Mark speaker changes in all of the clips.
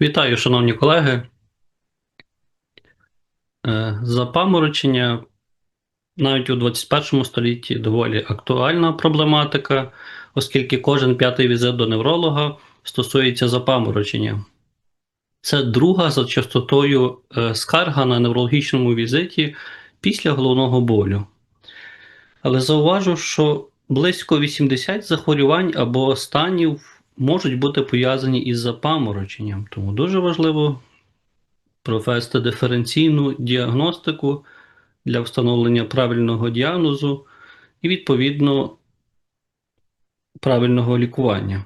Speaker 1: Вітаю, шановні колеги. Е, Запаморочення навіть у 21 столітті доволі актуальна проблематика, оскільки кожен п'ятий візит до невролога стосується запаморочення. Це друга за частотою е, скарга на неврологічному візиті після головного болю. Але зауважу, що близько 80 захворювань або станів можуть бути пов'язані із запамороченням. Тому дуже важливо провести диференційну діагностику для встановлення правильного діагнозу і, відповідно, правильного лікування.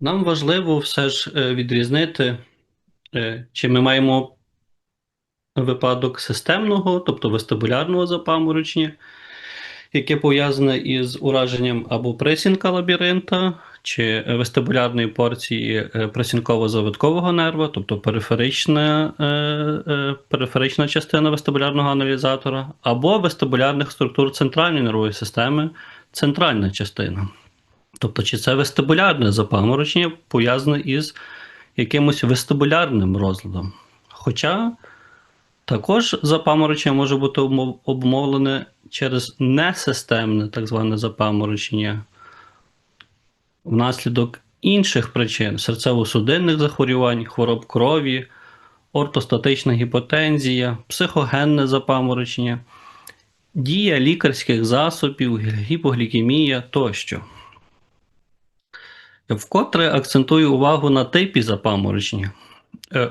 Speaker 1: Нам важливо все ж е, відрізнити, е, чи ми маємо випадок системного, тобто вестибулярного запаморочення, яке пов'язане із ураженням або присінка лабіринта, чи вестибулярної порції е, присінково-завиткового нерва, тобто периферична, е, е, периферична частина вестибулярного аналізатора, або вестибулярних структур центральної нервової системи, центральна частина. Тобто, чи це вестибулярне запаморочення пов'язане із якимось вестибулярним розладом. Хоча також запаморочення може бути обмов- обумовлене через несистемне так зване запаморочення внаслідок інших причин серцево-судинних захворювань, хвороб крові, ортостатична гіпотензія, психогенне запаморочення, дія лікарських засобів, гіпоглікемія тощо. Вкотре акцентую увагу на типі запаморочення,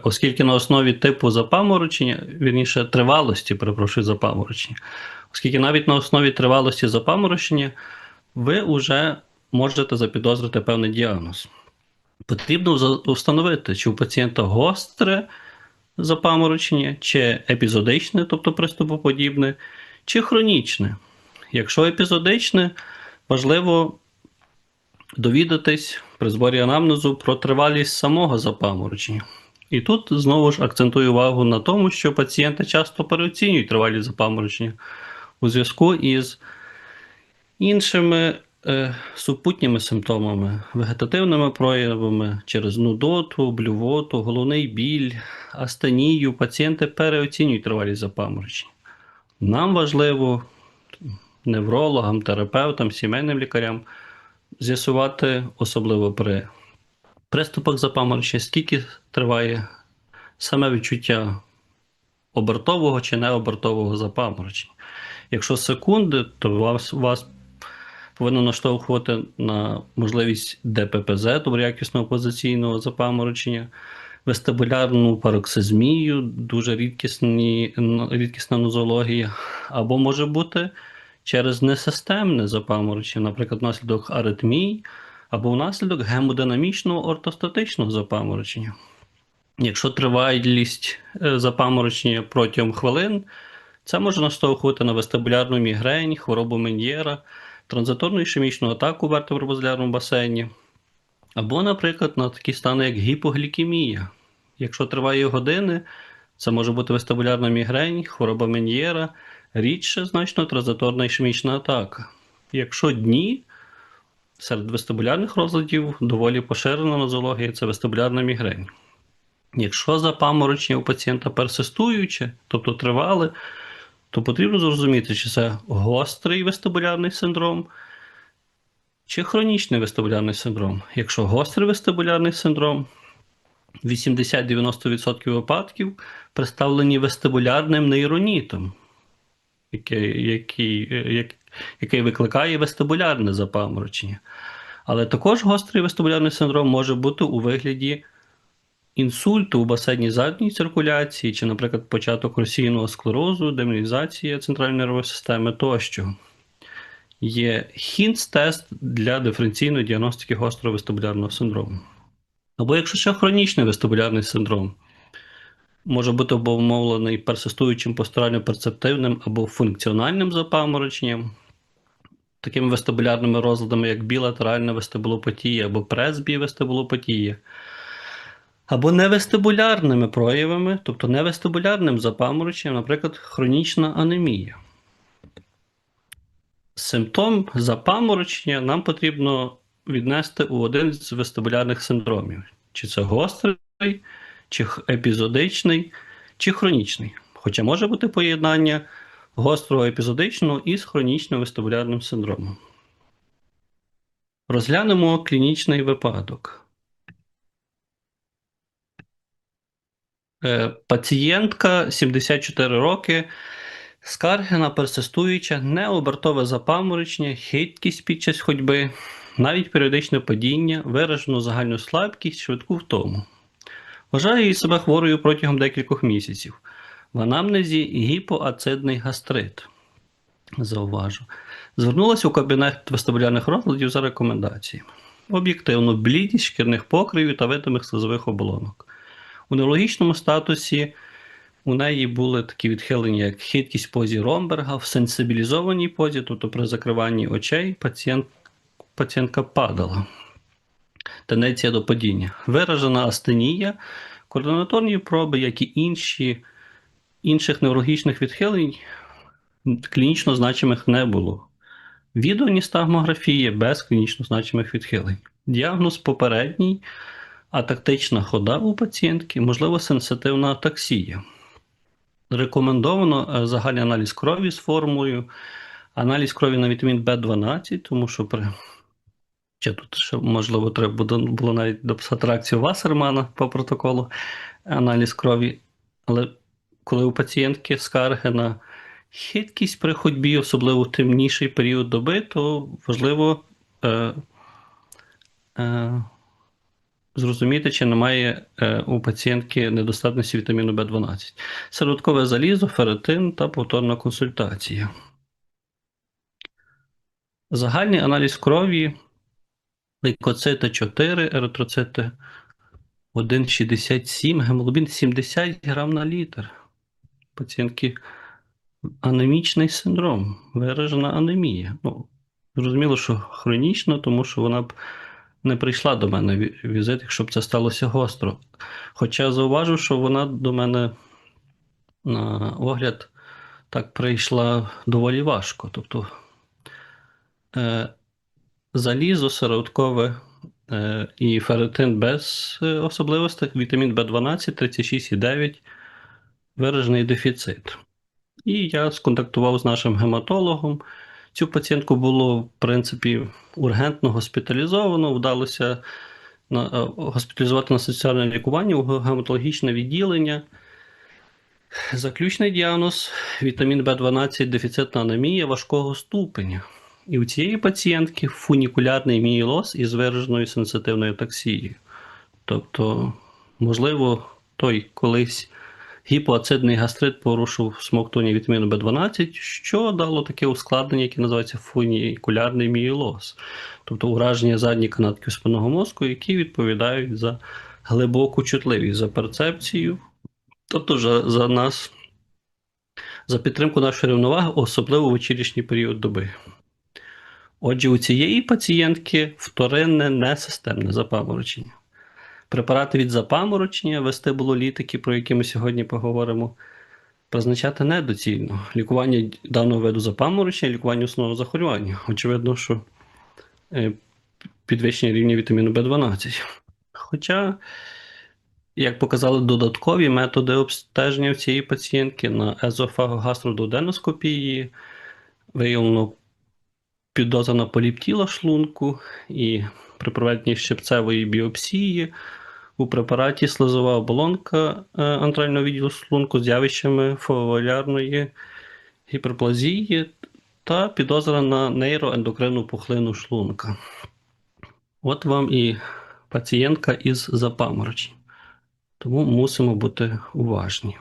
Speaker 1: оскільки на основі типу запаморочення, вірніше тривалості, перепрошую, запаморочення, оскільки навіть на основі тривалості запаморочення ви вже можете запідозрити певний діагноз. Потрібно встановити, чи у пацієнта гостре запаморочення, чи епізодичне, тобто приступоподібне, чи хронічне. Якщо епізодичне, важливо довідатись при зборі анамнезу про тривалість самого запаморочення. І тут знову ж акцентую увагу на тому, що пацієнти часто переоцінюють тривалість запаморочення у зв'язку із іншими е, супутніми симптомами, вегетативними проявами через нудоту, блювоту, головний біль, астенію. Пацієнти переоцінюють тривалість запаморочення. Нам важливо, неврологам, терапевтам, сімейним лікарям, з'ясувати, особливо при приступах запаморочення, скільки триває саме відчуття обертового чи необертового запаморочення. Якщо секунди, то вас, вас повинно наштовхувати на можливість ДППЗ, доброякісного позиційного запаморочення, вестибулярну пароксизмію, дуже рідкісні, рідкісна нозологія, або може бути через несистемне запаморочення, наприклад, внаслідок аритмій, або внаслідок гемодинамічного ортостатичного запаморочення. Якщо тривалість е, запаморочення протягом хвилин, це може наштовхувати на вестибулярну мігрень, хворобу Мен'єра, транзиторну ішемічну атаку в вертебробазилярному басейні, або, наприклад, на такі стани, як гіпоглікемія. Якщо триває години, це може бути вестибулярна мігрень, хвороба Мен'єра, рідше значно транзиторна ішемічна атака. Якщо дні, серед вестибулярних розладів доволі поширена нозологія це вестибулярна мігрень. Якщо запаморочення у пацієнта персистуюче, тобто тривале, то потрібно зрозуміти, чи це гострий вестибулярний синдром, чи хронічний вестибулярний синдром. Якщо гострий вестибулярний синдром, 80-90% випадків представлені вестибулярним нейронітом, який, який, як- який викликає вестибулярне запаморочення. Але також гострий вестибулярний синдром може бути у вигляді інсульту у басейні задньої циркуляції, чи, наприклад, початок російного склерозу, демілізація центральної нервової системи тощо. Є хінц-тест для диференційної діагностики гострого вестибулярного синдрому. Або якщо ще хронічний вестибулярний синдром, може бути обумовлений персистуючим постерально-перцептивним або функціональним запамороченням, такими вестибулярними розладами, як білатеральна вестибулопатія або пресбівестибулопатія, або невестибулярними проявами, тобто невестибулярним запамороченням, наприклад, хронічна анемія. Симптом запаморочення нам потрібно віднести у один з вестибулярних синдромів, чи це гострий, чи епізодичний, чи хронічний. Хоча може бути поєднання гострого епізодичного із хронічним вестибулярним синдромом. Розглянемо клінічний випадок. Е, Пацієнтка 74 роки, скарги на персистуюче необертове запаморочення, хиткість під час ходьби, навіть періодичне падіння, виражену загальну слабкість, швидку втому. Вважає її себе хворою протягом декількох місяців. В анамнезі гіпоацидний гастрит. Зауважу. Звернулася у кабінет вестибулярних розладів за рекомендаціями. Об'єктивно, блідість шкірних покривів та видимих слизових оболонок. У неврологічному статусі у неї були такі відхилення, як хиткість в позі Ромберга, в сенсибілізованій позі, тобто при закриванні очей пацієнт, пацієнтка падала. Тенденція до падіння. Виражена астенія, координаторні проби, як і інші, інших неврологічних відхилень, клінічно значимих не було. Відеоністагмографія без клінічно значимих відхилень. Діагноз попередній, атактична хода у пацієнтки, можливо, сенситивна атаксія. Рекомендовано е, загальний аналіз крові з формулою, аналіз крові на вітамін В12, тому що при Ще тут ще, можливо, треба було навіть дописати реакцію Вассермана по протоколу, аналіз крові. Але коли у пацієнтки скарги на хиткість при ходьбі, особливо в темніший період доби, то важливо е, е, зрозуміти, чи немає е, у пацієнтки недостатності вітаміну В12. Середкове залізо, ферритин та повторна консультація. Загальний аналіз крові лейкоцити 4, еритроцити 1,67, гемоглобін 70 грам на літр. Пацієнтки анемічний синдром, виражена анемія. Ну, зрозуміло, що хронічно, тому що вона б не прийшла до мене ві- візит, якщо б це сталося гостро. Хоча зауважу, що вона до мене на огляд так прийшла доволі важко. Тобто е, залізо, сироваткове е, і ферритин без е, особливостей, вітамін В12, 36,9, виражений дефіцит. І я сконтактував з нашим гематологом. Цю пацієнтку було, в принципі, ургентно госпіталізовано, вдалося на, е, госпіталізувати на соціальне лікування у гематологічне відділення. Заключний діагноз вітамін В12 дефіцитна анемія важкого ступеня. І у цієї пацієнтки фунікулярний мієлоз із вираженою сенситивною атаксією. Тобто, можливо, той колись гіпоацидний гастрит порушив смоктування вітаміну В12, що дало таке ускладнення, яке називається фунікулярний мієлоз. Тобто ураження задніх канатків спинного мозку, які відповідають за глибоку чутливість, за перцепцію, тобто за, за нас, за підтримку нашої рівноваги, особливо в вечірній період доби. Отже, у цієї пацієнтки вторинне несистемне запаморочення. Препарати від запаморочення, вестибулолітики, про які ми сьогодні поговоримо, призначати недоцільно. Лікування даного виду запаморочення, лікування основного захворювання. Очевидно, що е, підвищення рівня вітаміну В12. Хоча, як показали додаткові методи обстеження в цієї пацієнтки на езофагогастрододеноскопії, виявлено підозра на поліп шлунку і при проведенні щепцевої біопсії у препараті слизова оболонка е, антрального відділу шлунку з явищами фоволярної гіперплазії та підозра на нейроендокринну пухлину шлунка. От вам і пацієнтка із запамороченням. Тому мусимо бути уважні.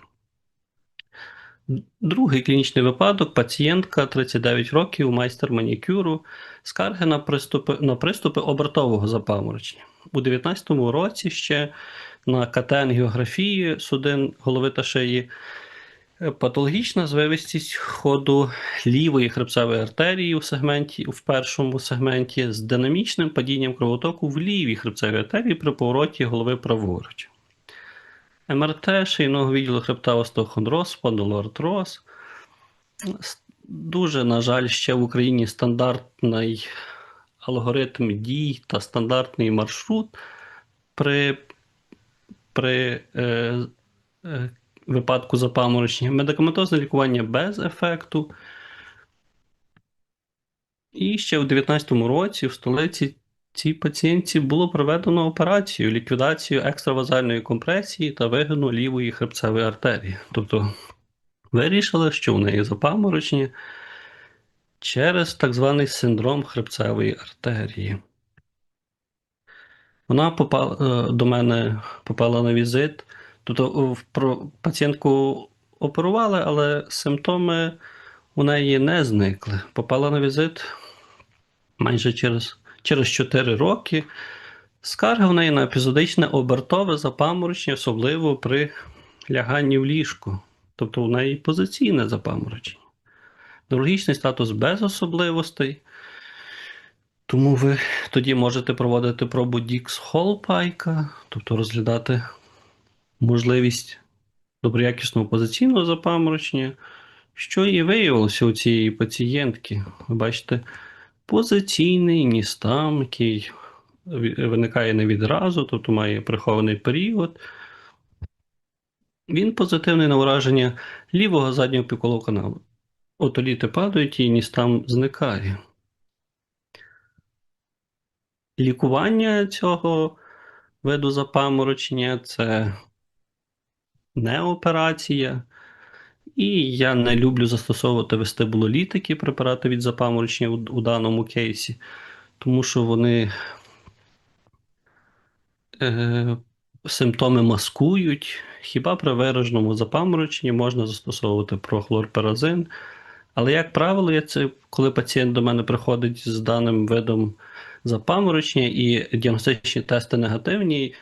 Speaker 1: Другий клінічний випадок пацієнтка 39 років, майстер манікюру, скарги на приступи, на приступи обертового запаморочення. У 2019 році ще на КТ-ангіографії судин голови та шиї патологічна звивистість ходу лівої хребцевої артерії у сегменті, в першому сегменті з динамічним падінням кровотоку в лівій хребцевій артерії при повороті голови праворуч. МРТ шийного відділу хребта остеохондроз, спондилоартроз. Дуже, на жаль, ще в Україні стандартний алгоритм дій та стандартний маршрут при при е, е, випадку запаморочення, медикаментозне лікування без ефекту. І ще у 2019 році в столиці цій пацієнтці було проведено операцію ліквідацію екстравазальної компресії та вигину лівої хребцевої артерії. Тобто вирішили, що у неї запаморочення через так званий синдром хребцевої артерії. Вона попала до мене попала на візит. Тобто пацієнтку оперували, але симптоми у неї не зникли. Попала на візит майже через, через 4 роки. Скарга в неї на епізодичне обертове запаморочення, особливо при ляганні в ліжку. Тобто у неї позиційне запаморочення. Неврологічний статус без особливостей. Тому ви тоді можете проводити пробу Дікс Холпайка, тобто розглядати можливість доброякісного позиційного запаморочення, що і виявилося у цієї пацієнтки. Ви бачите, позиційний ністам, який виникає не відразу, тобто має прихований період. Він позитивний на ураження лівого заднього пікового каналу. Отоліти падають і ністам зникає. Лікування цього виду запаморочення це не операція. І я не люблю застосовувати вестибулолітики, препарати від запаморочення у, у даному кейсі, тому що вони е, симптоми маскують. Хіба при вираженому запамороченні можна застосовувати прохлорперазин. Але, як правило, я це, коли пацієнт до мене приходить з даним видом запаморочення і діагностичні тести негативні,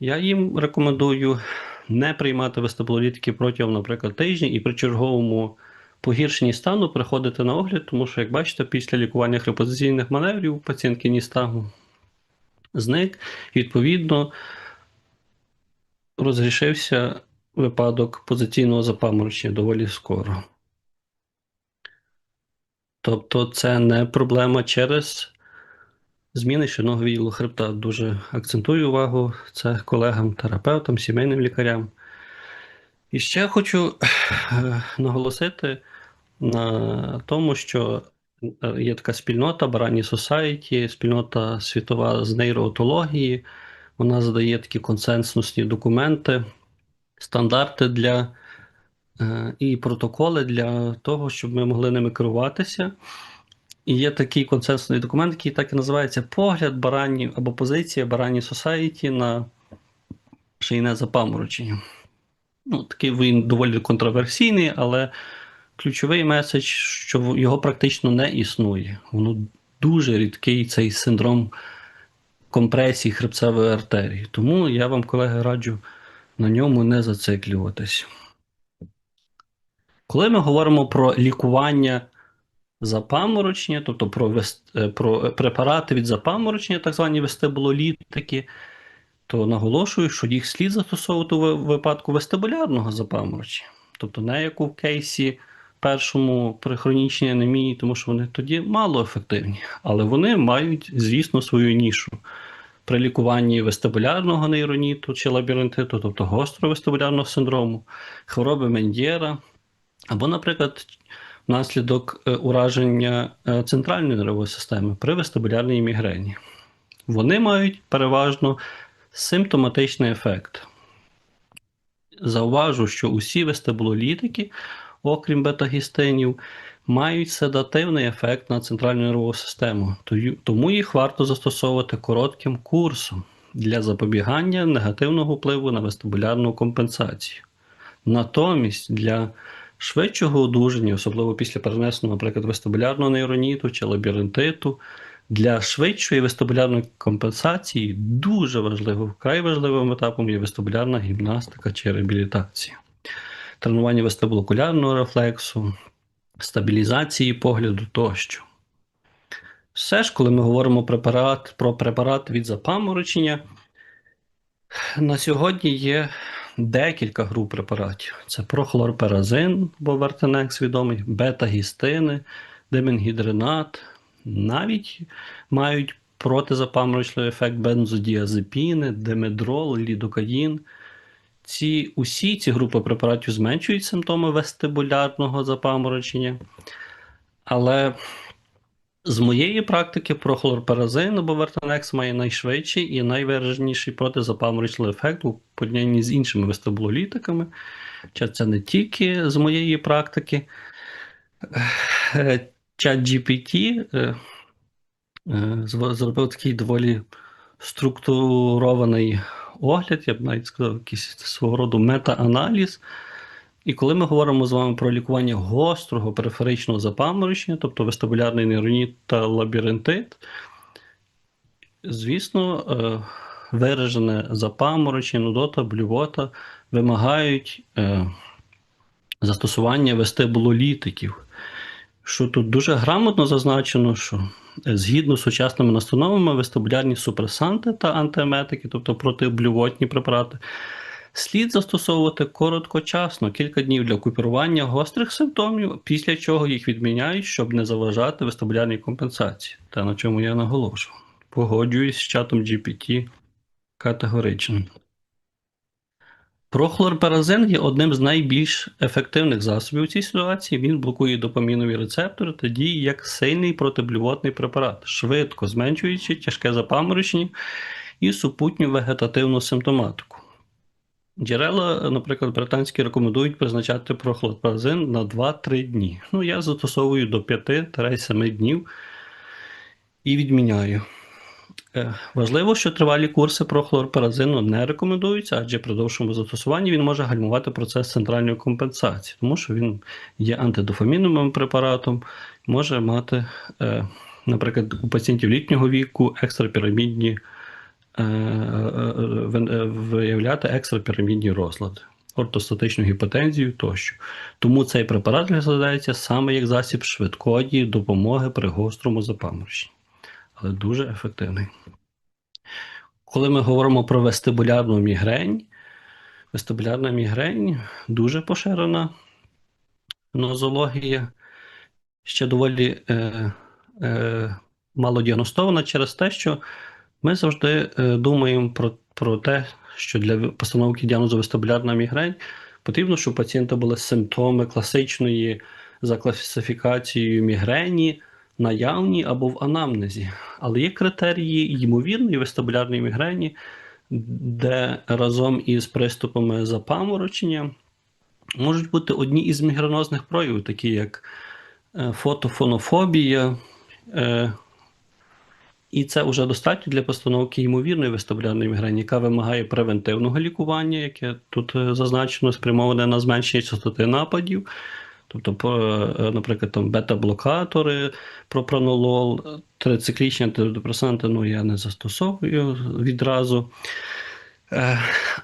Speaker 1: я їм рекомендую не приймати вестибулолітики протягом, наприклад, тижня і при черговому погіршенні стану приходити на огляд, тому що, як бачите, після лікування хрипозиційних маневрів пацієнтки ністагму зник, відповідно, розрішився випадок позиційного запаморочення доволі скоро. Тобто це не проблема через зміни щодного відділу хребта. Дуже акцентую увагу це колегам, терапевтам, сімейним лікарям. І ще хочу е, наголосити на тому, що е, є така спільнота Барані Society, спільнота світова з нейроотології. Вона задає такі консенсусні документи, стандарти для е, і протоколи для того, щоб ми могли ними керуватися. І є такий консенсусний документ, який так і називається Погляд Барані або позиція Барані Society на шийне запаморочення. Ну, такий він доволі контроверсійний, але ключовий меседж, що його практично не існує. Воно дуже рідкий цей синдром компресії хребцевої артерії. Тому я вам, колеги, раджу на ньому не зациклюватись. Коли ми говоримо про лікування запаморочення, тобто про, вес- е, про препарати від запаморочення, так звані вестибулолітики, то наголошую, що їх слід застосовувати у випадку вестибулярного запаморочення. Тобто не як у кейсі першому при хронічній анемії, тому що вони тоді мало ефективні, але вони мають, звісно, свою нішу. При лікуванні вестибулярного нейроніту чи лабіринтиту, тобто гострого вестибулярного синдрому, хвороби Мендєра, або, наприклад, внаслідок е, ураження е, центральної нервової системи при вестибулярній мігрені. Вони мають переважно симптоматичний ефект. Зауважу, що усі вестибулолітики, окрім бета-гістинів, мають седативний ефект на центральну нервову систему, тому їх варто застосовувати коротким курсом для запобігання негативного впливу на вестибулярну компенсацію. Натомість для швидшого одужання, особливо після перенесеного, наприклад, вестибулярного нейроніту чи лабіринтиту, для швидшої вестибулярної компенсації дуже важливим, вкрай важливим етапом є вестибулярна гімнастика чи реабілітація. Тренування вестибулокулярного рефлексу, стабілізації погляду тощо. Все ж, коли ми говоримо препарат, про препарат від запаморочення, на сьогодні є декілька груп препаратів. Це прохлорперазин, бо Вертенекс відомий, бета-гістини, дименгідринат. Навіть мають протизапаморочливий ефект бензодіазепіни, демедрол, лідокаїн. Ці усі ці групи препаратів зменшують симптоми вестибулярного запаморочення. Але з моєї практики прохлорперазин або вертанекс має найшвидший і найвираженіший протизапаморочливий ефект у порівнянні з іншими вестибулолітиками. Чи це не тільки з моєї практики. Чат GPT е, е, зробив такий доволі структурований огляд, я б навіть сказав, якийсь свого роду мета-аналіз. І коли ми говоримо з вами про лікування гострого периферичного запаморочення, тобто вестибулярний нейроніт та лабіринтит, звісно, е, виражене запаморочення, нудота, блювота вимагають е, застосування вестибулолітиків. Що тут дуже грамотно зазначено, що е, згідно з сучасними настановами, вестибулярні супресанти та антиеметики, тобто протиблювотні препарати, слід застосовувати короткочасно, кілька днів для купірування гострих симптомів, після чого їх відміняють, щоб не заважати вестибулярній компенсації. Та на чому я наголошую. Погоджуюсь з чатом GPT категорично. Прохлорперазин є одним з найбільш ефективних засобів у цій ситуації. Він блокує допамінові рецептори та діє як сильний протиблювотний препарат, швидко зменшуючи тяжке запаморочення і супутню вегетативну симптоматику. Джерела, наприклад, британські рекомендують призначати прохлорперазин на 2-3 дні. Ну, я застосовую до 5-7 днів і відміняю. Е, важливо, що тривалі курси прохлорперазину не рекомендуються, адже при довшому застосуванні він може гальмувати процес центральної компенсації, тому що він є антидофаміновим препаратом, може мати, е, наприклад, у пацієнтів літнього віку екстрапірамідні виявляти екстрапірамідні розлади, ортостатичну гіпотензію тощо. Тому цей препарат розглядається саме як засіб швидкої допомоги при гострому запамороченні але дуже ефективний. Коли ми говоримо про вестибулярну мігрень, вестибулярна мігрень дуже поширена нозологія, ще доволі е, е, мало діагностована через те, що ми завжди е, думаємо про, про те, що для постановки діагнозу вестибулярна мігрень потрібно, щоб у пацієнта були симптоми класичної за класифікацією мігрені наявні або в анамнезі. Але є критерії ймовірної вестибулярної мігрені, де разом із приступами запаморочення можуть бути одні із мігренозних проявів, такі як е, фотофонофобія. І це вже достатньо для постановки ймовірної вестибулярної мігрені, яка вимагає превентивного лікування, яке тут е, зазначено, спрямоване на зменшення частоти нападів. Тобто, е, наприклад, там бета-блокатори, пропранолол, трициклічні антидепресанти ну, я не застосовую відразу. Е,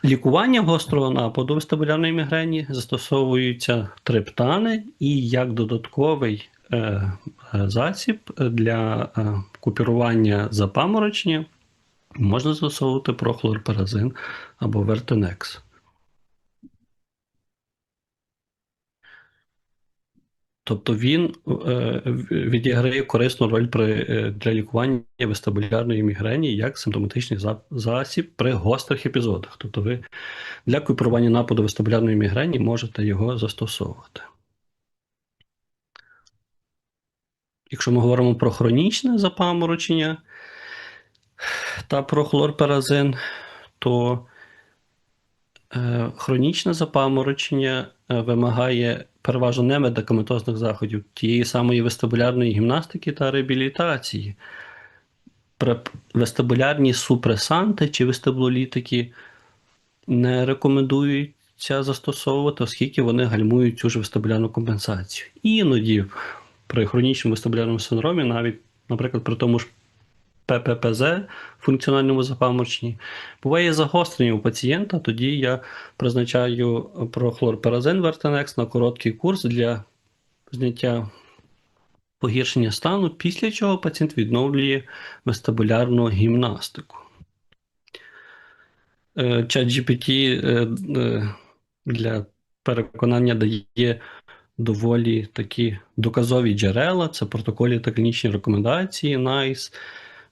Speaker 1: лікування гострого нападу вестибулярної мігрені застосовуються триптани і як додатковий засіб для купірування запаморочення можна застосовувати прохлорперазин або вертинекс. Тобто він е, відіграє корисну роль при, е, для лікування вестибулярної мігрені як симптоматичний засіб при гострих епізодах. Тобто ви для купірування нападу вестибулярної мігрені можете його застосовувати. Якщо ми говоримо про хронічне запаморочення та про хлорперазин, то е, хронічне запаморочення е, вимагає переважно не медикаментозних заходів, тієї самої вестибулярної гімнастики та реабілітації. Вестибулярні супресанти чи вестибулолітики не рекомендуються застосовувати, оскільки вони гальмують цю ж вестибулярну компенсацію. Іноді при хронічному вестибулярному синдромі, навіть, наприклад, при тому ж ПППЗ функціональному запамороченні. Буває загострення у пацієнта, тоді я призначаю прохлорперазин Вертенекс на короткий курс для зняття погіршення стану, після чого пацієнт відновлює вестибулярну гімнастику. Е, чат GPT е, е, для переконання дає доволі такі доказові джерела, це протоколі та клінічні рекомендації, NICE,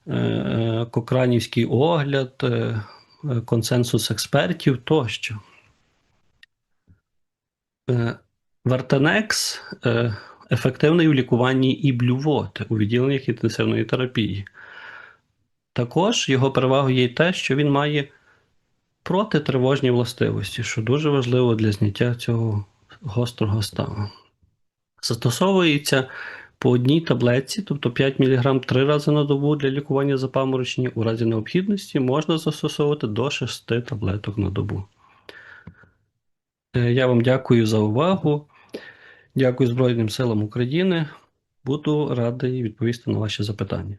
Speaker 1: е, Кокранівський огляд, е, е, консенсус експертів тощо. Е, Вартанекс е, ефективний у лікуванні і блювоти у відділеннях інтенсивної терапії. Також його перевагою є те, що він має протитривожні властивості, що дуже важливо для зняття цього гострого стану. Застосовується по одній таблетці, тобто 5 мг 3 рази на добу для лікування запаморочення. У разі необхідності можна застосовувати до 6 таблеток на добу. Е, Я вам дякую за увагу. Дякую Збройним силам України. Буду радий відповісти на ваші запитання.